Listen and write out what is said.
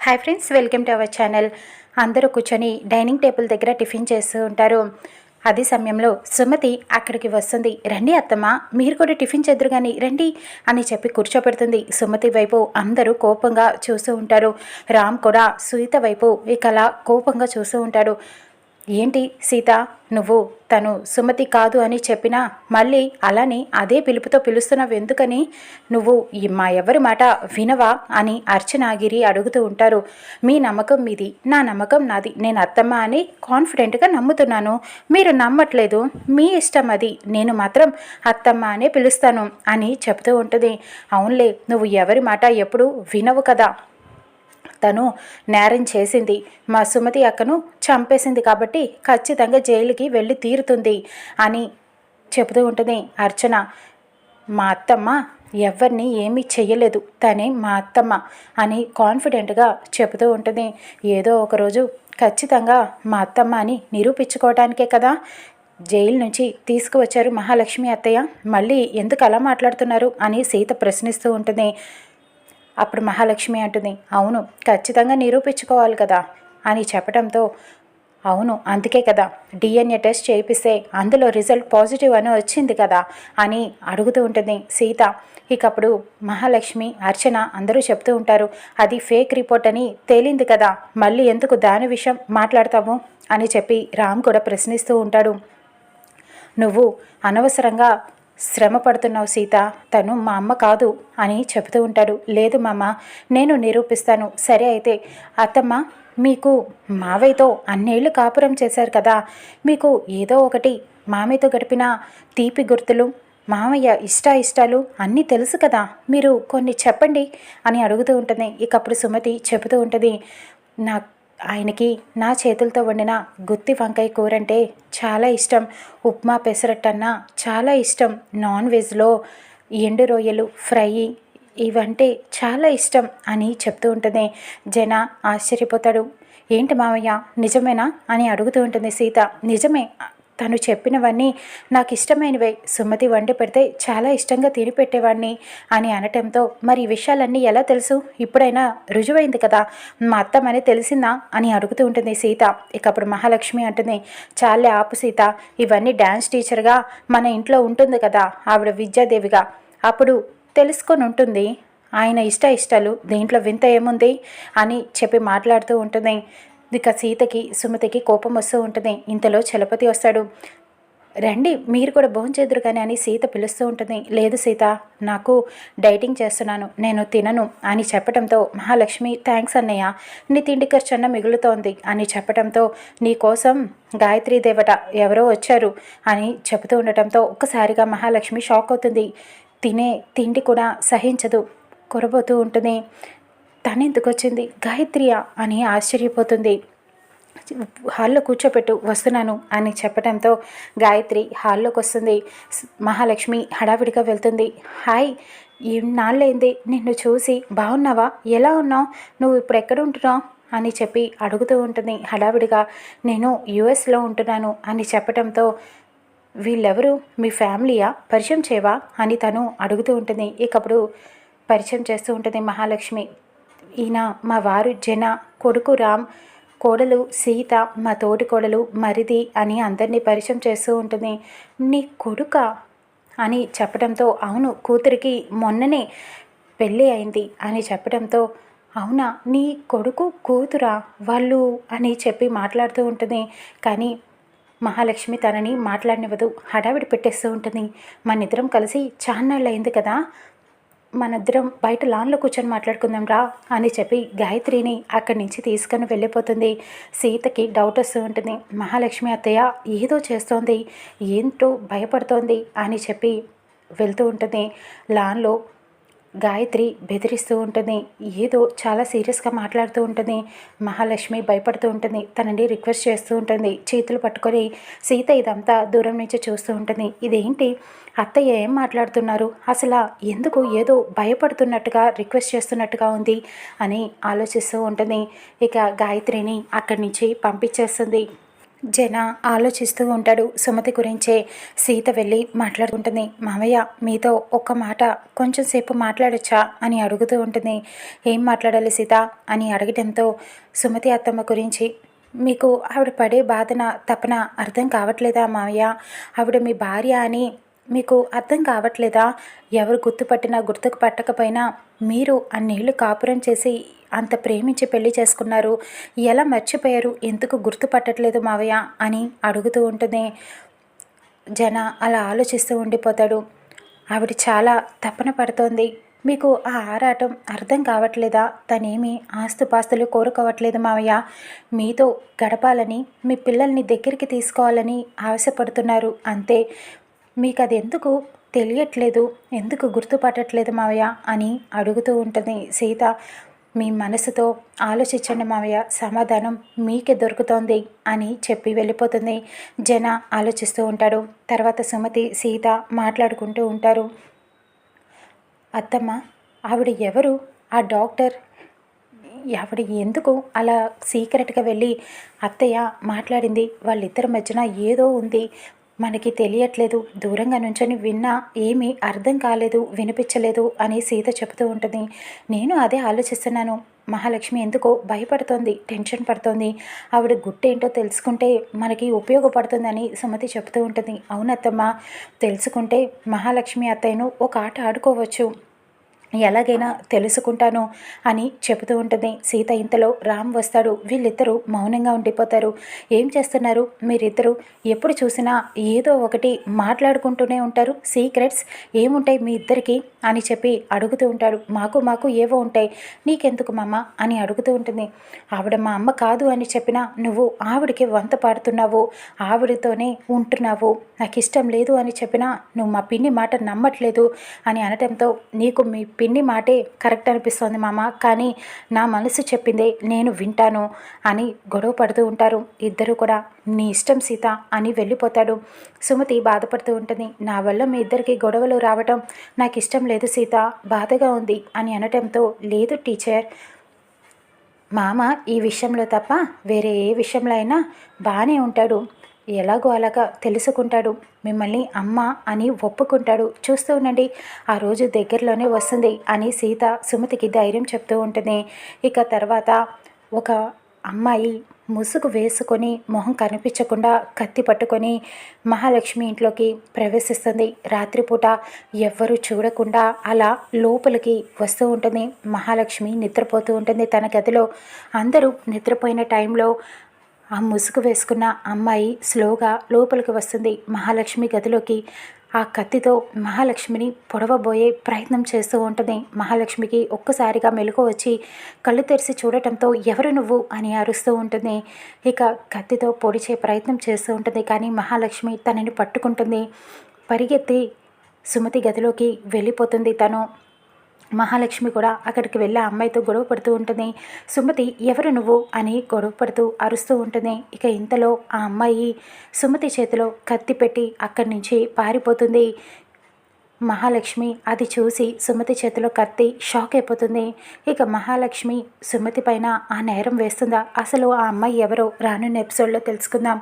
Hi friends welcome to our channel అందరూ కూర్చొని dining table దగ్గర టిఫిన్ చేస్తూ ఉంటారు. అదే సమయంలో సుమతి అక్కడికి వస్తుంది. రండి అత్తమ్మ మీరు కూడా టిఫిన్ చేద్దరు కానీ రండి అని చెప్పి కూర్చోబెడుతుంది. సుమతి వైపు అందరూ కోపంగా చూస్తూ ఉంటారు. రామ్ కూడా సునీత వైపు ఇకలా కోపంగా చూస్తూ ఉంటాడు. ఏంటి సీత? నువ్వు తను సుమతి కాదు అని చెప్పినా మళ్ళీ అలానే అదే పిలుపుతో పిలుస్తున్నావు ఎందుకని? నువ్వు మా ఎవరి మాట వినవా అని అర్చనాగిరి అడుగుతూ ఉంటారు. మీ నమ్మకం మీది నా నమ్మకం నాది. నేను అత్తమ్మ అని కాన్ఫిడెంట్గా నమ్ముతున్నాను. మీరు నమ్మట్లేదు. మీ ఇష్టం అది. నేను మాత్రం అత్తమ్మ అనే పిలుస్తాను అని చెప్తూ ఉంటుంది. అవునులే నువ్వు ఎవరి మాట ఎప్పుడు వినవు కదా? తను నేరం చేసింది. మా సుమతి అక్కను చంపేసింది కాబట్టి ఖచ్చితంగా జైలుకి వెళ్ళి తీరుతుంది అని చెబుతూ ఉంటుంది అర్చన. మా అత్తమ్మ ఎవరిని ఏమీ చెయ్యలేదు. తనే మా అత్తమ్మ అని కాన్ఫిడెంట్గా చెబుతూ ఉంటుంది. ఏదో ఒకరోజు ఖచ్చితంగా మా అత్తమ్మ అని నిరూపించుకోవడానికే కదా జైలు నుంచి తీసుకువచ్చారు మహాలక్ష్మి అత్తయ్య. మళ్ళీ ఎందుకు అలా మాట్లాడుతున్నారు అని సీత ప్రశ్నిస్తూ ఉంటుంది. అప్పుడు మహాలక్ష్మి అంటుంది అవును ఖచ్చితంగా నిరూపించుకోవాలి కదా అని చెప్పడంతో అవును అందుకే కదా డిఎన్ఏ టెస్ట్ చేయిస్తే అందులో రిజల్ట్ పాజిటివ్ అని వచ్చింది కదా అని అడుగుతూ ఉంటుంది సీత. ఇక అప్పుడు మహాలక్ష్మి అర్చన అందరూ చెప్తూ ఉంటారు అది ఫేక్ రిపోర్ట్ అని తేలింది కదా మళ్ళీ ఎందుకు దాని విషయం మాట్లాడతాము అని చెప్పి రామ్ కూడా ప్రశ్నిస్తూ ఉంటాడు. నువ్వు అనవసరంగా శ్రమ పడుతున్నావు సీత. తను మా అమ్మ కాదు అని చెబుతూ ఉంటాడు. లేదు మామ నేను నిరూపిస్తాను. సరే అయితే అత్తమ్మ మీకు మావయ్యతో అన్నేళ్ళు కాపురం చేశారు కదా. మీకు ఏదో ఒకటి మామయ్యతో గడిపిన తీపి గుర్తులు మామయ్య ఇష్ట ఇష్టాలు అన్నీ తెలుసు కదా. మీరు కొన్ని చెప్పండి అని అడుగుతూ ఉంటుంది. ఇకప్పుడు సుమతి చెబుతూ ఉంటుంది. నాకు ఆయనకి నా చేతులతో వండిన గుత్తి వంకాయ కూర అంటే చాలా ఇష్టం. ఉప్మా పెసరట్టన్నా చాలా ఇష్టం. నాన్ వెజ్లో ఎండు రొయ్యలు ఫ్రై ఇవంటే చాలా ఇష్టం అని చెప్తూ ఉంటుంది. జన ఆశ్చర్యపోతాడు. ఏంటి మావయ్య నిజమేనా? అని అడుగుతూ ఉంటుంది సీత. నిజమే తను చెప్పినవన్నీ నాకు ఇష్టమైనవే సుమతి వండి పెడితే చాలా ఇష్టంగా తిని పెట్టేవాడిని అని అనటంతో మరి ఈ విషయాలన్నీ ఎలా తెలుసు? ఇప్పుడైనా రుజువైంది కదా? మా అత్తమని తెలిసిందా? అని అడుగుతూ ఉంటుంది సీత. ఇక అప్పుడు మహాలక్ష్మి అంటుంది చాలే ఆపు సీత. ఇవన్నీ డ్యాన్స్ టీచర్గా మన ఇంట్లో ఉంటుంది కదా? ఆవిడ విద్యాదేవిగా. అప్పుడు తెలుసుకొని ఉంటుంది ఆయన ఇష్ట ఇష్టాలు దీంట్లో వింత ఏముంది? అని చెప్పి మాట్లాడుతూ ఉంటుంది. ఇక సీతకి సుమతికి కోపం వస్తూ ఉంటుంది. ఇంతలో చలపతి వస్తాడు. రండి మీరు కూడా భోంచేదురు కానీ అని సీత పిలుస్తూ ఉంటుంది. లేదు సీత నాకు డైటింగ్ చేస్తున్నాను. నేను తినను అని చెప్పడంతో మహాలక్ష్మి థ్యాంక్స్ అన్నయ్య నీ తిండి ఖర్చు అన్న మిగులుతోంది అని చెప్పడంతో నీ కోసం గాయత్రి దేవత ఎవరో వచ్చారు అని చెబుతూ ఉండటంతో ఒక్కసారిగా మహాలక్ష్మి షాక్ అవుతుంది. తినే తిండి కూడా సహించదు. కొరబోతూ ఉంటుంది. తనెందుకు వచ్చింది గాయత్రియా? అని ఆశ్చర్యపోతుంది. హాల్లో కూర్చోపెట్టు వస్తున్నాను అని చెప్పడంతో గాయత్రి హాల్లోకి వస్తుంది మహాలక్ష్మి హడావిడిగా వెళ్తుంది. హాయ్ నాళ్ళైంది నిన్ను చూసి బాగున్నావా ఎలా ఉన్నావు? నువ్వు ఇప్పుడు ఎక్కడ ఉంటున్నావు అని చెప్పి అడుగుతూ ఉంటుంది. హడావిడిగా నేను యుఎస్లో ఉంటున్నాను అని చెప్పడంతో వీళ్ళెవరు? మీ ఫ్యామిలీయా? పరిచయం చేయవా? అని తను అడుగుతూ ఉంటుంది. ఇకప్పుడు పరిచయం చేస్తూ ఉంటుంది మహాలక్ష్మి. ఈయన మా వారు జన కొడుకు రామ్ కోడలు సీత మా తోటి కోడలు మరిది అని అందరినీ పరిచయం చేస్తూ ఉంటుంది. నీ కొడుక? అని చెప్పడంతో అవును కూతురికి మొన్ననే పెళ్ళి అయింది అని చెప్పడంతో అవునా నీ కొడుకు కూతురా వాళ్ళు? అని చెప్పి మాట్లాడుతూ ఉంటుంది. కానీ మహాలక్ష్మి తనని మాట్లాడినవ్వదు హడావిడి పెట్టేస్తూ ఉంటుంది. మన ఇద్దరం కలిసి చాన్నాళ్ళు అయింది కదా? మనిద్దరం బయట లాన్లో కూర్చొని మాట్లాడుకుందాం రా అని చెప్పి గాయత్రిని అక్కడి నుంచి తీసుకొని వెళ్ళిపోతుంది. సీతకి డౌట్ వస్తూ ఉంటుంది. మహాలక్ష్మి అత్తయ్య ఏదో చేస్తోంది. ఏంటో భయపడుతోంది అని చెప్పి వెళ్తూ ఉంటుంది. లాన్లో గాయత్రి బెదిరిస్తూ ఉంటుంది. ఏదో చాలా సీరియస్గా మాట్లాడుతూ ఉంటుంది. మహాలక్ష్మి భయపడుతూ ఉంటుంది. తనని రిక్వెస్ట్ చేస్తూ ఉంటుంది. చేతులు పట్టుకొని సీత ఇదంతా దూరం నుంచి చూస్తూ ఉంటుంది. ఇదేంటి? అత్తయ్య ఏం మాట్లాడుతున్నారు? అసలు ఎందుకు ఏదో భయపడుతున్నట్టుగా రిక్వెస్ట్ చేస్తున్నట్టుగా ఉంది అని ఆలోచిస్తూ ఉంటుంది. ఇక గాయత్రిని అక్కడి నుంచి పంపించేస్తుంది. జన ఆలోచిస్తూ ఉంటాడు. సుమతి గురించే సీత వెళ్ళి మాట్లాడుకుంటుంది. మామయ్య మీతో ఒక్క మాట కొంచెం సేపు మాట్లాడొచ్చా? అని అడుగుతూ ఉంటుంది. ఏం మాట్లాడాలి సీత? అని అడగడంతో సుమతి అత్తమ్మ గురించి మీకు ఆవిడ పడే బాధన తపన అర్థం కావట్లేదా మావయ్య ఆవిడ మీ భార్య అని మీకు అర్థం కావట్లేదా? ఎవరు గుర్తుపట్టినా గుర్తుకు పట్టకపోయినా మీరు అన్నేళ్ళు కాపురం చేసి అంత ప్రేమించి పెళ్ళి చేసుకున్నారు. ఎలా మర్చిపోయారు? ఎందుకు గుర్తుపట్టట్లేదు మావయ్య? అని అడుగుతూ ఉంటుంది జన అలా ఆలోచిస్తూ ఉండిపోతాడు. ఆవిడ చాలా తపన పడుతోంది. మీకు ఆ ఆరాటం అర్థం కావట్లేదా? తనేమి ఆస్తుపాస్తులు కోరుకోవట్లేదు మావయ్య. మీతో గడపాలని మీ పిల్లల్ని దగ్గరికి తీసుకోవాలని ఆశపడుతున్నారు. అంతే. మీకు అది ఎందుకు తెలియట్లేదు? ఎందుకు గుర్తుపట్టట్లేదు మావయ్య? అని అడుగుతూ ఉంటుంది సీత మీ మనసుతో ఆలోచించండి మావయ్య. సమాధానం మీకే దొరుకుతోంది అని చెప్పి వెళ్ళిపోతుంది. జన ఆలోచిస్తూ ఉంటాడు. తర్వాత సుమతి సీత మాట్లాడుకుంటూ ఉంటారు. అత్తమ్మ ఆవిడ ఎవరు? ఆ డాక్టర్? ఆవిడ ఎందుకు అలా సీక్రెట్గా వెళ్ళి అత్తయ్య మాట్లాడింది? వాళ్ళిద్దరి మధ్యన ఏదో ఉంది. మనకి తెలియట్లేదు. దూరంగా నుంచొని విన్నా ఏమీ అర్థం కాలేదు వినిపించలేదు అని సీత చెబుతూ ఉంటుంది. నేను అదే ఆలోచిస్తున్నాను. మహాలక్ష్మి ఎందుకో భయపడుతోంది టెన్షన్ పడుతోంది. ఆవిడ గుట్టేంటో తెలుసుకుంటే మనకి ఉపయోగపడుతుందని సుమతి చెబుతూ ఉంటుంది. అవునత్తమ్మ తెలుసుకుంటే మహాలక్ష్మి అత్తయ్యను ఒక ఆట ఆడుకోవచ్చు. ఎలాగైనా తెలుసుకుంటాను అని చెబుతూ ఉంటుంది. సీత ఇంతలో రామ్ వస్తాడు. వీళ్ళిద్దరూ మౌనంగా ఉండిపోతారు. ఏం చేస్తున్నారు? మీరిద్దరూ ఎప్పుడు చూసినా ఏదో ఒకటి మాట్లాడుకుంటూనే ఉంటారు. సీక్రెట్స్ ఏముంటాయి మీ ఇద్దరికి? అని చెప్పి అడుగుతూ ఉంటాడు. మాకు మాకు ఏవో ఉంటాయి. నీకెందుకు మామ? అని అడుగుతూ ఉంటుంది. ఆవిడ మా అమ్మ కాదు అని చెప్పినా నువ్వు ఆవిడకి వంత పాడుతున్నావు. ఆవిడతోనే ఉంటున్నావు. నాకు ఇష్టం లేదు అని చెప్పినా నువ్వు మా పిన్ని మాట నమ్మట్లేదు అని అనటంతో నీకు మీ పిన్ని మాటే కరెక్ట్ అనిపిస్తోంది మామ. కానీ నా మనసు చెప్పిందే నేను వింటాను అని గొడవ పడుతూ ఉంటారు. ఇద్దరు కూడా నీ ఇష్టం సీత అని వెళ్ళిపోతాడు. సుమతి బాధపడుతూ ఉంటుంది. నా వల్ల మీ ఇద్దరికి గొడవలు రావటం నాకు ఇష్టం లేదు సీత. బాధగా ఉంది అని అనటంతో లేదు టీచర్. మామ ఈ విషయంలో తప్ప వేరే ఏ విషయంలో అయినా బాగానే ఉంటాడు. ఎలాగో అలాగా తెలుసుకుంటాడు. మిమ్మల్ని అమ్మ అని ఒప్పుకుంటాడు. చూస్తూ ఉండండి. ఆ రోజు దగ్గరలోనే వస్తుంది అని సీత సుమతికి ధైర్యం చెప్తూ ఉంటుంది. ఇక తర్వాత ఒక అమ్మాయి ముసుగు వేసుకొని మొహం కనిపించకుండా కత్తి పట్టుకొని మహాలక్ష్మి ఇంట్లోకి ప్రవేశిస్తుంది. రాత్రిపూట ఎవ్వరూ చూడకుండా అలా లోపలికి వస్తూ ఉంటుంది. మహాలక్ష్మి నిద్రపోతూ ఉంటుంది తన గదిలో. అందరూ నిద్రపోయిన టైంలో ఆ ముసుగు వేసుకున్న అమ్మాయి స్లోగా లోపలికి వస్తుంది మహాలక్ష్మి గదిలోకి. ఆ కత్తితో మహాలక్ష్మిని పొడవబోయే ప్రయత్నం చేస్తూ ఉంటుంది. మహాలక్ష్మికి ఒక్కసారిగా మెలకు వచ్చి కళ్ళు తెరిచి చూడటంతో ఎవరు నువ్వు అని అరుస్తూ ఉంటుంది. ఇక కత్తితో పొడిచే ప్రయత్నం చేస్తూ ఉంటుంది కానీ మహాలక్ష్మి తనని పట్టుకుంటుంది. పరిగెత్తి సుమతి గదిలోకి వెళ్ళిపోతుంది తను. మహాలక్ష్మి కూడా అక్కడికి వెళ్ళి అమ్మాయితో గొడవ పడుతూ ఉంటుంది. సుమతి ఎవరు నువ్వు? అని గొడవ పడుతూ అరుస్తూ ఉంటుంది. ఇక ఇంతలో ఆ అమ్మాయి సుమతి చేతిలో కత్తి పెట్టి అక్కడి నుంచి పారిపోతుంది. మహాలక్ష్మి అది చూసి సుమతి చేతిలో కత్తి షాక్ అయిపోతుంది. ఇక మహాలక్ష్మి సుమతి పైన ఆ నేరం వేస్తుందా? అసలు ఆ అమ్మాయి ఎవరో రానున్న ఎపిసోడ్లో తెలుసుకుందాం.